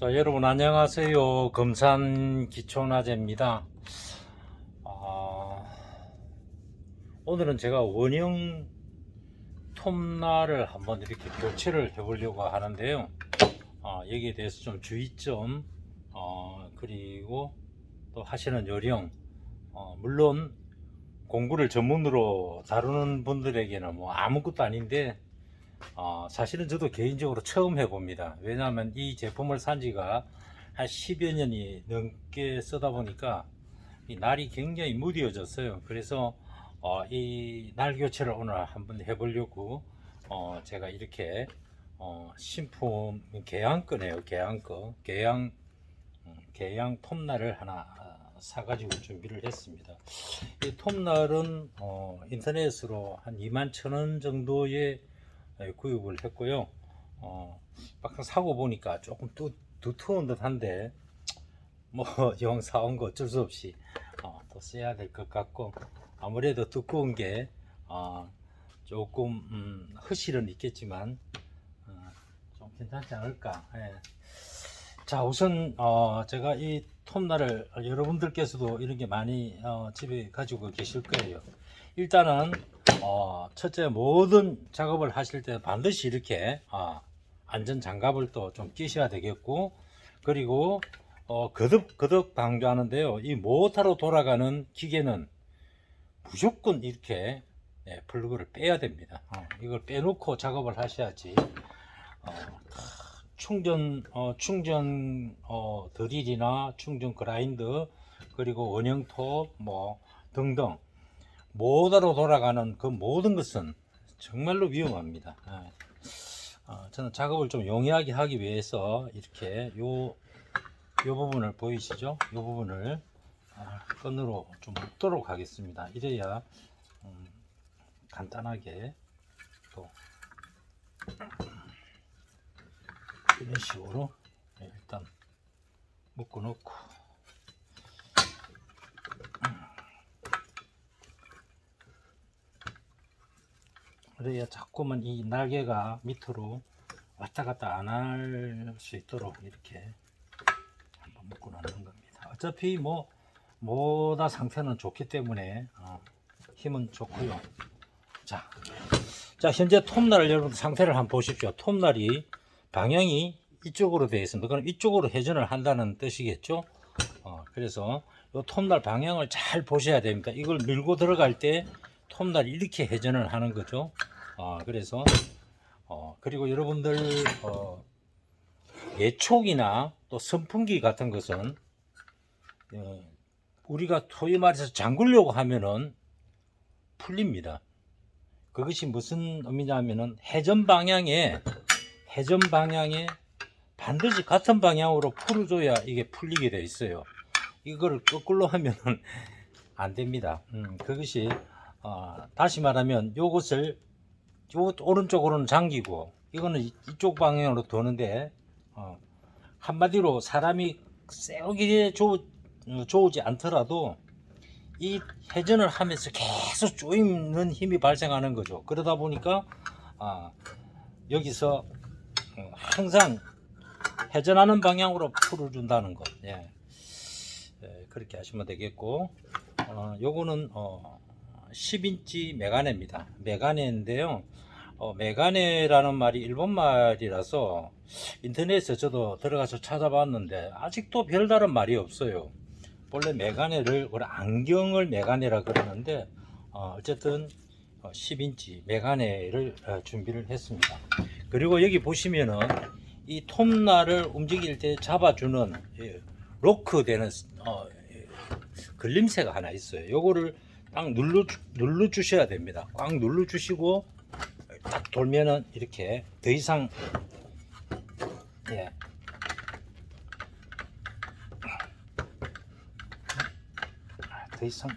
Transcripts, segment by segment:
자, 여러분 안녕하세요. 금산 기초나제입니다. 아, 오늘은 제가 원형 톱날을 한번 이렇게 교체를 해 보려고 하는데요. 아, 여기에 대해서 좀 주의점, 어, 그리고 또 하시는 요령, 어, 물론 공구를 전문으로 다루는 분들에게는 뭐 아무것도 아닌데 어, 사실은 저도 개인적으로 처음 해봅니다. 왜냐하면 이 제품을 산 지가 한 10여 년이 넘게 쓰다 보니까 이 날이 굉장히 무뎌졌어요. 그래서 어, 이날 교체를 오늘 한번 해보려고 어, 제가 이렇게 어, 신품 개양거네요. 개양거. 개양, 음, 개양 톱날을 하나 아, 사가지고 준비를 했습니다. 이 톱날은 어, 인터넷으로 한 2만 천 원 정도의 예, 구입을 했고요. 어, 막상 사고 보니까 조금 뚜, 두터운 듯 한데 뭐 영 사온 거 어쩔 수 없이 어, 또 써야 될 것 같고 아무래도 두꺼운 게 어, 조금 음, 허실은 있겠지만 어, 좀 괜찮지 않을까. 예. 자 우선 어, 제가 이 톱날을 여러분들께서도 이런 게 많이 어, 집에 가지고 계실 거예요. 일단은 어, 첫째 모든 작업을 하실 때 반드시 이렇게 아, 안전 장갑을 또 좀 끼셔야 되겠고 그리고 어, 거듭 거듭 강조하는데요. 이 모터로 돌아가는 기계는 무조건 이렇게 예, 플러그를 빼야 됩니다. 어, 이걸 빼놓고 작업을 하셔야지 어, 충전 어, 충전 어, 드릴이나 충전 그라인더 그리고 원형톱 뭐 등등 모터로 돌아가는 그 모든 것은 정말로 위험합니다. 예. 어, 저는 작업을 좀 용이하게 하기 위해서 이렇게 요, 요 부분을 보이시죠? 요 부분을 아, 끈으로 좀 묶도록 하겠습니다. 이래야 음, 간단하게 또 이런 식으로 예, 일단 묶어 놓고 그래야 자꾸만 이 날개가 밑으로 왔다 갔다 안 할 수 있도록 이렇게 한번 묶어 놓는 겁니다. 어차피 뭐 모다 상태는 좋기 때문에 어, 힘은 좋고요. 자, 자 현재 톱날 여러분 상태를 한번 보십시오. 톱날이 방향이 이쪽으로 되어 있습니다. 그럼 이쪽으로 회전을 한다는 뜻이겠죠? 어, 그래서 이 톱날 방향을 잘 보셔야 됩니다. 이걸 밀고 들어갈 때 톱날이 이렇게 회전을 하는 거죠. 어, 그래서 어, 그리고 여러분들 어, 예촉이나 또 선풍기 같은 것은 어, 우리가 소위 말해서 잠그려고 하면은 풀립니다. 그것이 무슨 의미냐면은 회전 방향에 회전 방향에 반드시 같은 방향으로 풀어줘야 이게 풀리게 돼 있어요. 이거를 거꾸로 하면은 안 됩니다. 음, 그것이 어, 다시 말하면 요것을 요 오른쪽으로는 잠기고 이거는 이- 이쪽 방향으로 도는데 어, 한마디로 사람이 세우기에 좋, 어, 좋지 않더라도 이 회전을 하면서 계속 조이는 힘이 발생하는 거죠. 그러다 보니까 아, 여기서 어, 항상 회전하는 방향으로 풀어준다는 것. 예. 예, 그렇게 하시면 되겠고, 어, 요거는 어, 10인치 메가네입니다. 메가네인데요. 어, 메가네라는 말이 일본 말이라서 인터넷에 저도 들어가서 찾아봤는데 아직도 별다른 말이 없어요. 원래 메가네를 원래 안경을 메가네라 그러는데 어, 어쨌든 10인치 메가네를 어, 준비를 했습니다. 그리고 여기 보시면은 이 톱날을 움직일 때 잡아주는 예, 로크 되는 어, 예, 걸림새가 하나 있어요. 요거를 딱 눌러 눌러 주셔야 됩니다. 꽉 눌러 주시고 딱 돌면은 이렇게 더 이상 예. 더 이상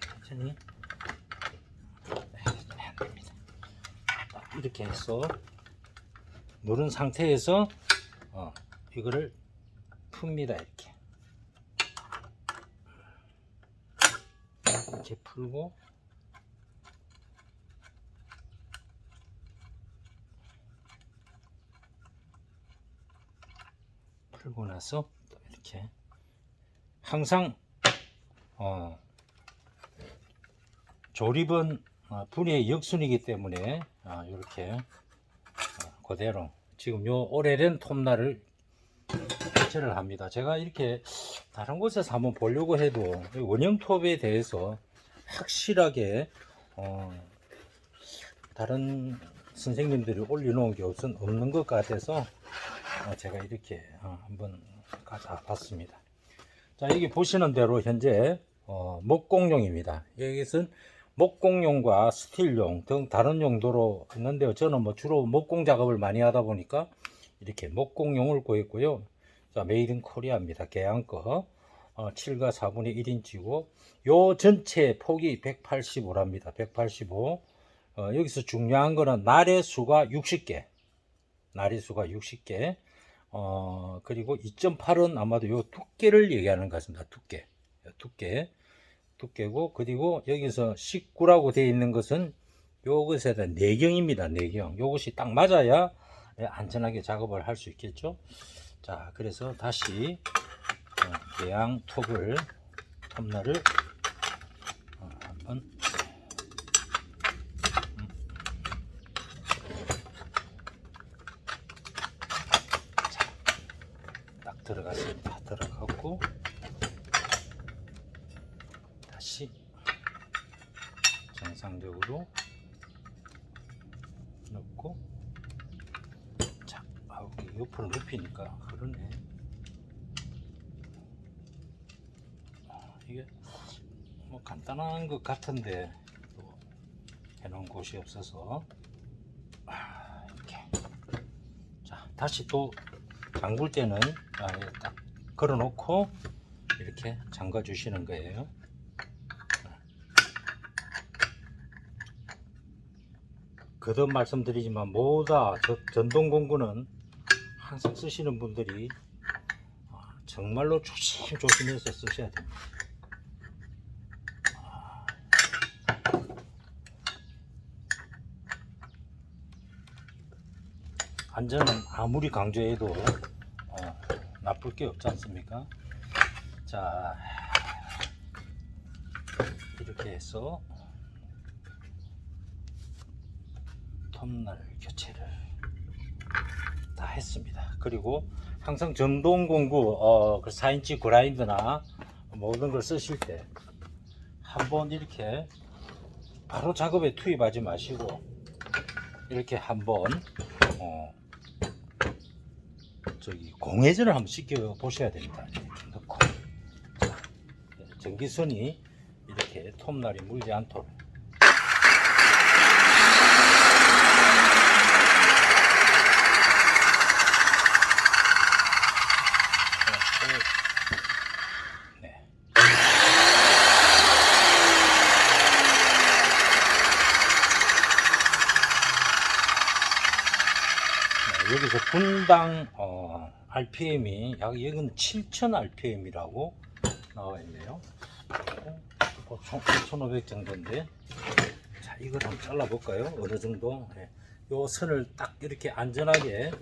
천천히 네, 이렇게 해서 누른 상태에서 어, 이거를 풉니다 이렇게 이렇게 풀고. 풀고 나서 또 이렇게. 항상 어, 조립은 어, 분의 역순이기 때문에 아, 이렇게 어, 그대로. 지금 요 오래된 톱날을 교체를 합니다. 제가 이렇게 다른 곳에서 한번 보려고 해도 이 원형 톱에 대해서 확실하게 어, 다른 선생님들이 올려놓은 게 없은 없는 것 같아서 어, 제가 이렇게 어, 한번 가져봤습니다. 자 여기 보시는 대로 현재 어, 목공용입니다. 여기서는 목공용과 스틸용 등 다른 용도로 있는데요. 저는 뭐 주로 목공 작업을 많이 하다 보니까 이렇게 목공용을 구했고요. 자 메이드 인 코리아입니다. 개양 거 어, 7과 4분의 1인치고 요 전체 폭이 185랍니다. 185 어, 여기서 중요한 거는 날의 수가 60개 날의 수가 60개 어, 그리고 2.8은 아마도 요 두께를 얘기하는 것 같습니다. 두께. 요 두께. 두께고, 그리고 여기서 19라고 되어 있는 것은 요것에 대한 내경입니다. 내경. 요것이 딱 맞아야 예, 안전하게 작업을 할 수 있겠죠. 자, 그래서 다시 어, 계양 톱을, 톱날을 어, 한번 딱 들어갔습니다. 들어갔고 다시 정상적으로 넣고 자, 아우 이게 옆으로 눕히니까 그러네. 아, 이게 뭐 간단한 것 같은데 또 해놓은 곳이 없어서 아, 이렇게 자 다시 또 잠글 때는 아, 딱 걸어 놓고 이렇게 잠가 주시는 거예요. 거듭 말씀드리지만 모다 전동 공구는 항상 쓰시는 분들이 아, 정말로 조심조심해서 쓰셔야 됩니다. 안전은 아무리 강조해도 어, 나쁠 게 없지 않습니까? 자 이렇게 해서 톱날 교체를 다 했습니다. 그리고 항상 전동 공구 어, 그 4인치 그라인더나 모든 걸 쓰실 때 한번 이렇게 바로 작업에 투입하지 마시고 이렇게 한번 어, 저기 공회전을 한번 시켜 보셔야 됩니다. 넣고 자, 전기선이 이렇게 톱날이 물지 않도록 네. 네, 여기서 분당 어, RPM이 약 여기는 7,000 RPM이라고 나와 있네요. 어, 5,500 정도인데, 자 이걸 한번 잘라 볼까요? 어느 정도? 네. 요 선을 딱 이렇게 안전하게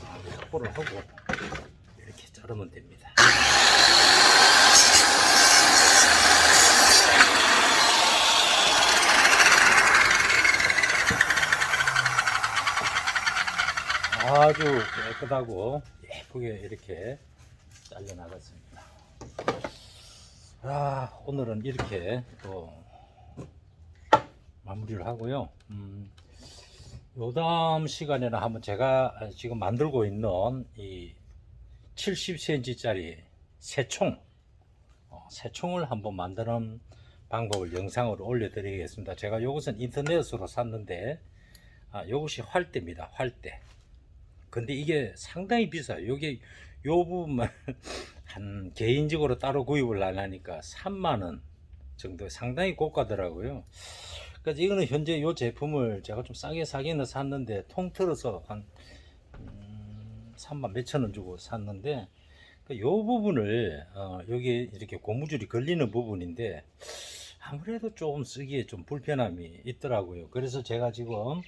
어, 확보를 하고 이렇게 자르면 됩니다. 아주 깨끗하고 예쁘게 이렇게 잘려 나갔습니다. 아, 오늘은 이렇게 또 마무리를 하고요. 음, 요 다음 시간에는 한번 제가 지금 만들고 있는 이 70cm짜리 새총, 어, 새총을 한번 만드는 방법을 영상으로 올려드리겠습니다. 제가 요것은 인터넷으로 샀는데, 아, 요것이 활대입니다. 활대. 근데 이게 상당히 비싸요. 여기 요 부분만 한 개인적으로 따로 구입을 안 하니까 3만 원 정도 상당히 고가더라고요. 그래서 이거는 현재 요 제품을 제가 좀 싸게 사기는 샀는데 통틀어서 한 음, 3만 몇천 원 주고 샀는데 그요 부분을 어, 여기 이렇게 고무줄이 걸리는 부분인데 아무래도 조금 쓰기에 좀 불편함이 있더라고요. 그래서 제가 지금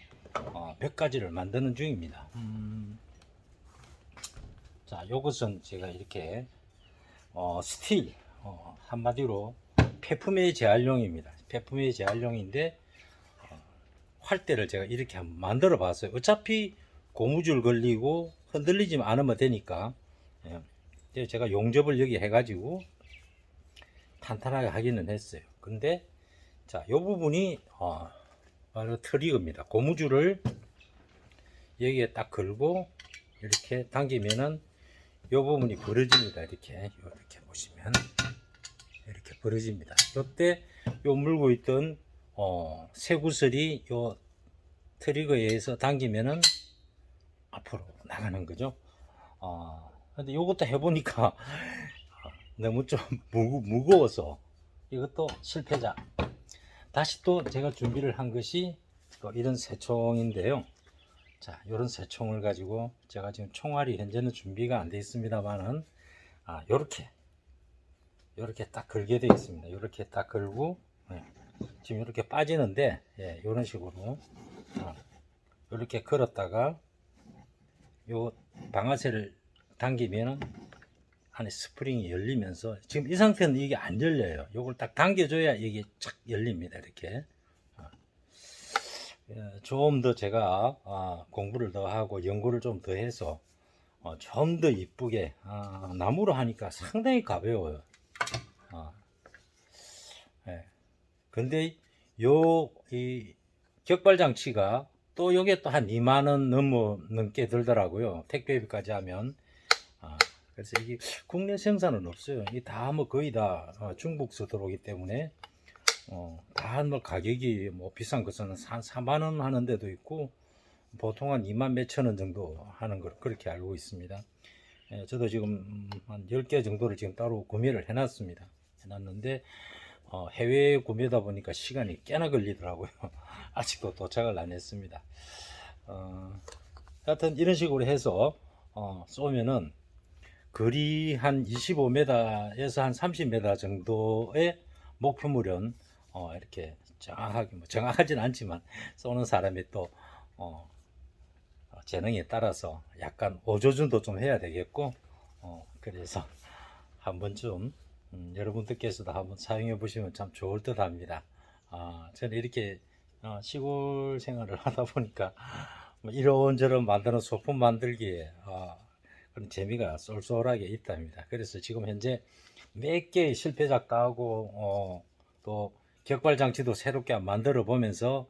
어, 100가지를 만드는 중입니다. 음, 자, 요것은 제가 이렇게 어, 스틸 어, 한마디로 폐품의 재활용입니다. 폐품의 재활용인데 어, 활대를 제가 이렇게 한번 만들어 봤어요. 어차피 고무줄 걸리고 흔들리지 않으면 되니까 예. 제가 용접을 여기 해가지고 탄탄하게 하기는 했어요. 근데 자, 요 부분이 어, 바로 트리거입니다. 고무줄을 여기에 딱 걸고 이렇게 당기면은 요 부분이 부러집니다. 이렇게 이렇게 보시면 이렇게 부러집니다. 이때 요 물고 있던 어, 쇠구슬이 요 트리거에 의해서 당기면은 앞으로 나가는 거죠. 어, 근데 요것도 해보니까 어, 너무 좀 무거, 무거워서 이것도 실패자. 다시 또 제가 준비를 한 것이 또 이런 새총인데요. 자, 이런 새총을 가지고 제가 지금 총알이 현재는 준비가 안돼 있습니다만은 아, 요렇게 요렇게 딱 걸게 되어 있습니다. 요렇게 딱 걸고 예, 지금 이렇게 빠지는데 예, 이런 식으로 아, 이렇게 걸었다가 요 방아쇠를 당기면은 안에 스프링이 열리면서 지금 이 상태는 이게 안 열려요. 요걸 딱 당겨줘야 이게 착 열립니다. 이렇게. 예, 좀더 제가 아, 공부를 더 하고 연구를 좀 더 해서 어, 좀더 이쁘게 아, 나무로 하니까 상당히 가벼워요. 아, 예. 근데 요 이 격발 장치가 또 요게 또 한 2만 원 넘어 넘게 들더라고요. 택배비까지 하면. 아, 그래서 이게 국내 생산은 없어요. 이게 다뭐 거의 다 어, 중국서 들어오기 때문에 어, 다 뭐 가격이 뭐 비싼 것은 한 4만 원 하는 데도 있고 보통 한 2만 몇천 원 정도 하는 걸 그렇게 알고 있습니다. 예, 저도 지금 음, 한 10개 정도를 지금 따로 구매를 해놨습니다. 해놨는데 어, 해외 구매다 보니까 시간이 꽤나 걸리더라고요. 아직도 도착을 안 했습니다. 어, 하여튼 이런 식으로 해서 어, 쏘면은 거리 한 25m에서 한 30m 정도의 목표물은 어, 이렇게 정확하게 뭐 정확하진 않지만 쏘는 사람이 또 어, 어, 재능에 따라서 약간 오조준도 좀 해야 되겠고 어, 그래서 한 번쯤 음, 여러분들께서도 한번 사용해 보시면 참 좋을 듯 합니다. 아, 저는 이렇게 어, 시골 생활을 하다 보니까 뭐 이런저런 만드는 소품 만들기에 어, 그런 재미가 쏠쏠하게 있답니다. 그래서 지금 현재 몇 개의 실패작도 하고 어, 또 격발 장치도 새롭게 만들어 보면서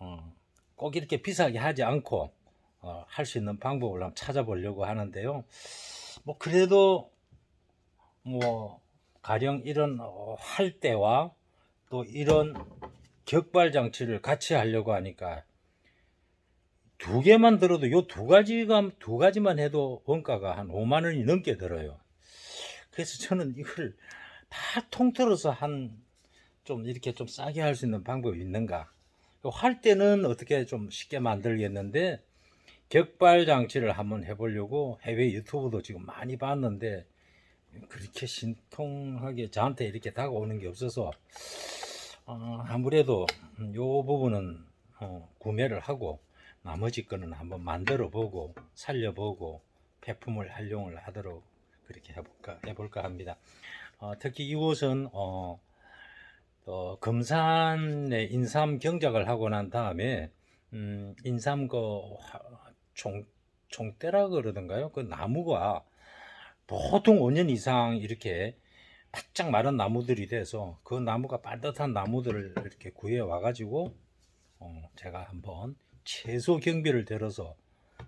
어, 꼭 이렇게 비싸게 하지 않고 어, 할 수 있는 방법을 한번 찾아보려고 하는데요. 뭐 그래도 뭐 가령 이런 어, 할 때와 또 이런 격발 장치를 같이 하려고 하니까 두 개만 들어도 요 두 가지가 두 가지만 해도 원가가 한 5만 원이 넘게 들어요. 그래서 저는 이걸 다 통틀어서 한 좀 이렇게 좀 싸게 할 수 있는 방법이 있는가? 할 때는 어떻게 좀 쉽게 만들겠는데 격발 장치를 한번 해보려고 해외 유튜브도 지금 많이 봤는데 그렇게 신통하게 저한테 이렇게 다가오는 게 없어서 어, 아무래도 요 부분은 어, 구매를 하고 나머지 거는 한번 만들어 보고 살려 보고 폐품을 활용을 하도록 그렇게 해볼까 해볼까 합니다. 어, 특히 이곳은 어, 또 금산에 인삼 경작을 하고 난 다음에 음, 인삼 그총 총대라 그러던가요? 그 나무가 보통 5년 이상 이렇게 바짝 마른 나무들이 돼서 그 나무가 반듯한 나무들을 이렇게 구해 와가지고 어, 제가 한번 최소 경비를 들어서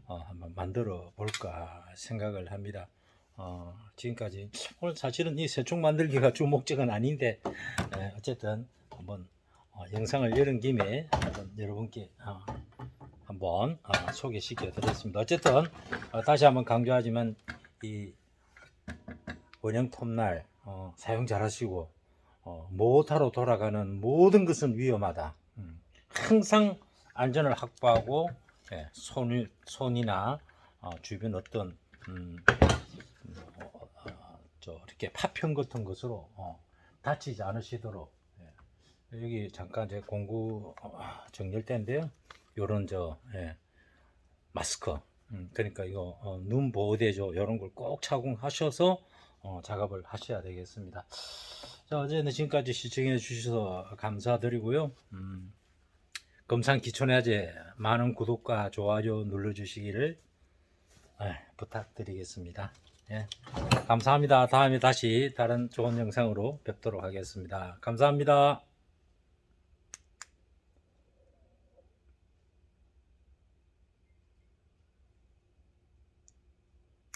어, 한번 만들어 볼까 생각을 합니다. 어, 지금까지 오늘 사실은 이 새총 만들기가 주 목적은 아닌데 에, 어쨌든 한번 어, 영상을 열은 김에 한번 여러분께 어, 한번 어, 소개시켜 드렸습니다. 어쨌든 어, 다시 한번 강조하지만 이 원형 톱날 어, 사용 잘하시고 어, 모터로 돌아가는 모든 것은 위험하다. 음, 항상 안전을 확보하고 예, 손이, 손이나 어, 주변 어떤 음, 어, 어, 저 이렇게 파편 같은 것으로 어, 다치지 않으시도록 예. 여기 잠깐 제 공구 어, 정렬대인데요. 요런 저 예, 마스크 음, 그러니까 이거 어, 눈 보호대죠. 이런 걸 꼭 착용하셔서 어, 작업을 하셔야 되겠습니다. 자, 어제는 지금까지 시청해 주셔서 감사드리고요. 음, 검산 기촌해야제 많은 구독과 좋아요 눌러주시기를 예, 부탁드리겠습니다. 예, 감사합니다. 다음에 다시 다른 좋은 영상으로 뵙도록 하겠습니다. 감사합니다.